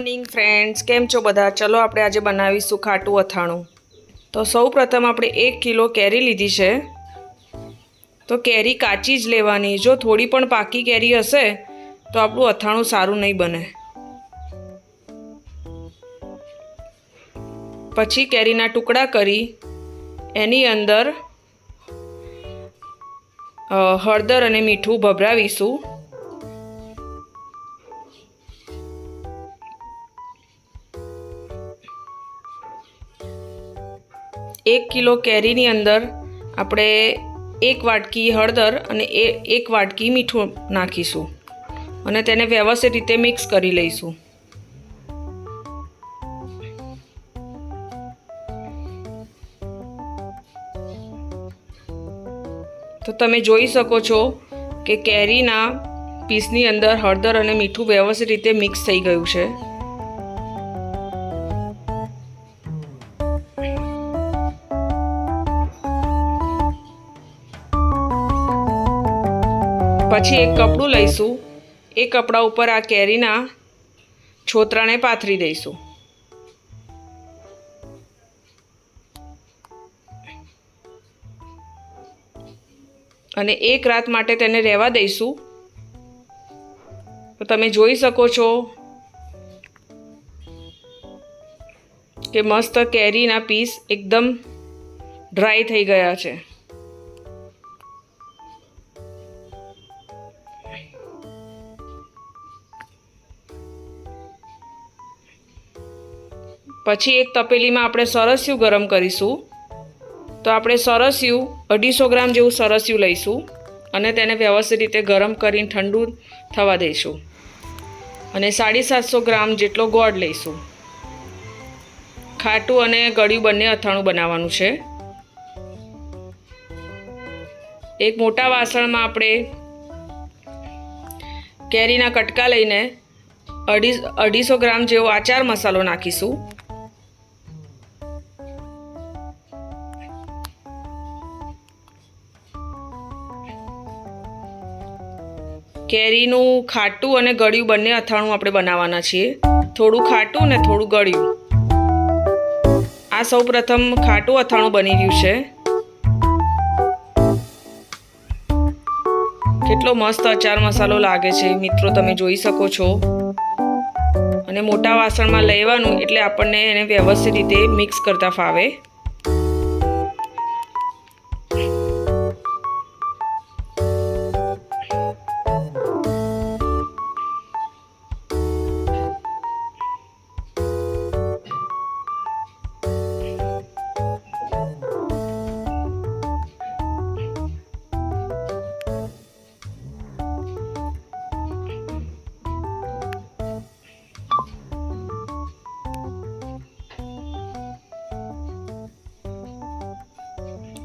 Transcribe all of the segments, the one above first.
Morning friends કેમ છો બધા? ચલો, આપણે આજે બનાવીશું ખાટું અથાણું. તો સૌ પ્રથમ આપણે એક કિલો કેરી લીધી છે. તો કેરી કાચી જ લેવાની. જો થોડી પણ પાકી કેરી હશે, તો આપણું અથાણું સારું નહીં બને. પછી કેરીના ટુકડા કરી, એની અંદર હળદર અને મીઠું ભભરાવીશું. એક કિલો કેરીની અંદર આપણે એક વાટકી હળદર અને એ એક વાટકી મીઠું નાખીશું અને તેને વ્યવસ્થિત રીતે મિક્સ કરી લઈશું. તો તમે જોઈ શકો છો કે કેરીના પીસની અંદર હળદર અને મીઠું વ્યવસ્થિત રીતે મિક્સ થઈ ગયું છે. પછી એક કપડું લઈશું. એ કપડા ઉપર આ કેરીના છોતરાને પાથરી દઈશું. અને એક રાત માટે તેને રહેવા દઈશું. તો તમે જોઈ શકો છો કે મસ્ત કેરીના પીસ એકદમ ડ્રાય થઈ ગયા છે. પછી એક તપેલીમાં આપણે સરસ્યું ગરમ કરીશું. તો આપણે સરસ્યું અઢીસો ગ્રામ જેવું સરસ્યું લઈશું અને તેને વ્યવસ્થિત રીતે ગરમ કરીને ઠંડુ થવા દઈશું. અને સાડી સાતસો ગ્રામ જેટલો ગોળ લઈશું. ખાટું અને ગળ્યું બંને અથાણું બનાવવાનું છે. એક મોટા વાસણમાં આપણે કેરીના કટકા લઈને અઢી અઢીસો ગ્રામ જેવો આચાર મસાલો નાખીશું. કેરીનું ખાટું અને ગળ્યું બંને અથાણું આપણે બનાવવાના છીએ. થોડું ખાટું ને થોડું ગળ્યું. આ સૌ પ્રથમ ખાટું અથાણું બની રહ્યું છે. કેટલો મસ્ત અચાર મસાલો લાગે છે. મિત્રો, તમે જોઈ શકો છો. અને મોટા વાસણમાં લેવાનું એટલે આપણને એને વ્યવસ્થિત રીતે મિક્સ કરતા ફાવે.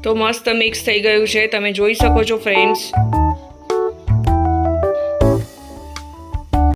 તો મસ્ત મિક્સ થઈ ગયું છે. તમે જોઈ શકો છો ફ્રેન્ડ્સ